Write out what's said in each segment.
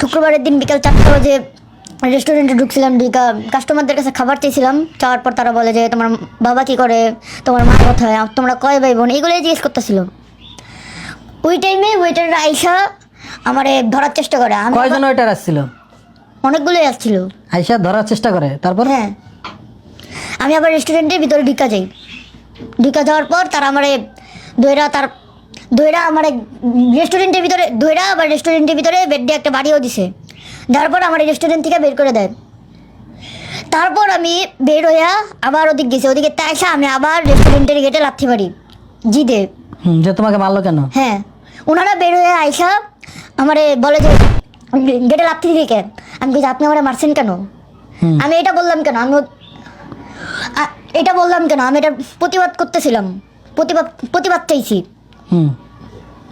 শুক্রবারের দিন বিকাল চারটে বাজে রেস্টুরেন্টে ঢুকছিলাম ঢুকা কাস্টমারদের কাছে খাবার চেয়েছিলাম। চাওয়ার পর তারা বলে যে তোমার বাবা কী করে? তোমার মা কোথায়? তোমরা কয় ভাই বোন এগুলোই জিজ্ঞেস করতেছিল। ওই টাইমে ওয়েটার আইসা আমারে ধরার চেষ্টা করে। আমি কয়জন ওয়েটার আসছিল? অনেকগুলোই আসছিল। আইসা ধরার চেষ্টা করে? তারপর? হ্যাঁ। আমি আবার রেস্টুরেন্টের ভিতরে ঢুকা যাই। ঢুকা যাওয়ার পর তারা আমারে দইরা তার দইরা আমার রেস্টুরেন্টের ভিতরে দইরা আবার রেস্টুরেন্টের ভিতরে বেডে একটা বাড়িও দিছে। তারপর আমার রেস্টুরেন্ট থেকে বের করে দেয়। তারপর আমি বের হইয়া আবার ওদিক গেছি। ওদিকে তাইসা আমি আবার রেস্টুরেন্টের গেটে লাথি মারি। জিদে। হুম, যে তোমাকে মারলো কেন? হ্যাঁ। ওনারা বের হয়ে আইসা আমারে বলে যে গেটে লাথি দিকে কেন? আমি বলছি আপনি আমার মারছেন কেন। আমি এটা বললাম কেন? আমি এটা বললাম কেন? আমি এটা প্রতিবাদ করতেছিলাম। প্রতিবাদ প্রতিবাদ চাইছি। হুম।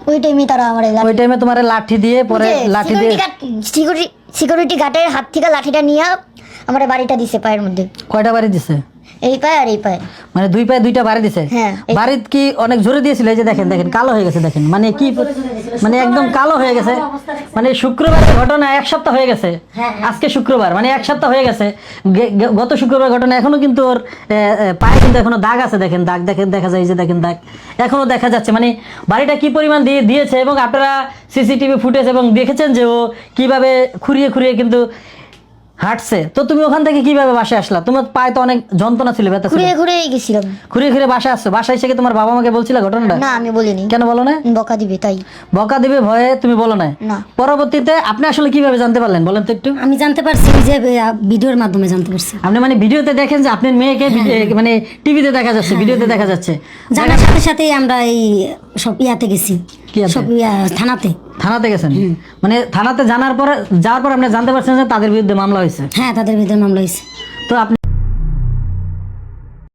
ওই টাইমে তারা আমার ওই টাইমে তোমার লাঠি দিয়ে পরে লাঠি দিয়ে সিকিউরিটি সিকিউরিটি গার্ডের হাত থেকে লাঠিটা নিয়ে আমার বাড়িটা দিছে পায়ের মধ্যে। কয়টা বাড়ি দিছে? এই পায়ে আর এই পায়ে। মানে দুই পায়ে দুইটা বাড়ি দিছে? হ্যাঁ, বাড়িত কি অনেক জোরে দিয়েছিল? এই যে দেখেন দেখেন কালো হয়ে গেছে দেখেন। মানে কি মানে একদম কালো হয়ে গেছে। মানে শুক্রবারের ঘটনা এক সপ্তাহ হয়ে গেছে। হ্যাঁ, আজকে শুক্রবার মানে এক সপ্তাহ হয়ে গেছে। গত শুক্রবার ঘটনা এখনও কিন্তু ওর পায়ে কিন্তু এখনও দাগ আছে দেখেন দাগ দেখেন দেখা যায় এই যে দেখেন দাগ। এখনও দেখা যাচ্ছে মানে বাড়িটা কি পরিমাণ দিয়ে দিয়েছে এবং আপনারা সিসিটিভি ফুটেজ এবং দেখেছেন যে ও কীভাবে খুঁড়িয়ে খুঁড়িয়ে কিন্তু হাঁটছে। তো তুমি ওখান থেকে কীভাবে বাসায় আসলা? তোমার পায়ে তো অনেক যন্ত্রণা ছিল ব্যথা ছিল। ঘুরে ঘুরে গেছিলাম। ঘুরে ঘুরে বাসায় আসছো? বাসায় এসে কি তোমার বাবা মাকে বলছিল ঘটনাটা? না আমি বলিনি। কেন বলো না বকা দিবে তাই। বকা দিবে ভয়ে তুমি বলো না না। পরবর্তীতে আপনি আসলে কীভাবে জানতে পারলেন? বলেন তো একটু। আমি জানতে পারছি যে ভিডিওর মাধ্যমে জানতে পারছি। আপনি মানে ভিডিওতে দেখেন যে আপনার মেয়েকে হ্যাঁ। মানে টিভিতে দেখা যাচ্ছে ভিডিওতে দেখা যাচ্ছে। জানার সাথে সাথেই আমরা এই সব ইয়াতে গেছি। সব থানাতে। থানাতে গেছেন? মানে থানাতে জানার পরে যাওয়ার পর আপনি জানতে পারছেন যে তাদের বিরুদ্ধে মামলা হয়েছে? হ্যাঁ তাদের বিরুদ্ধে মামলা হয়েছে। তো আপনি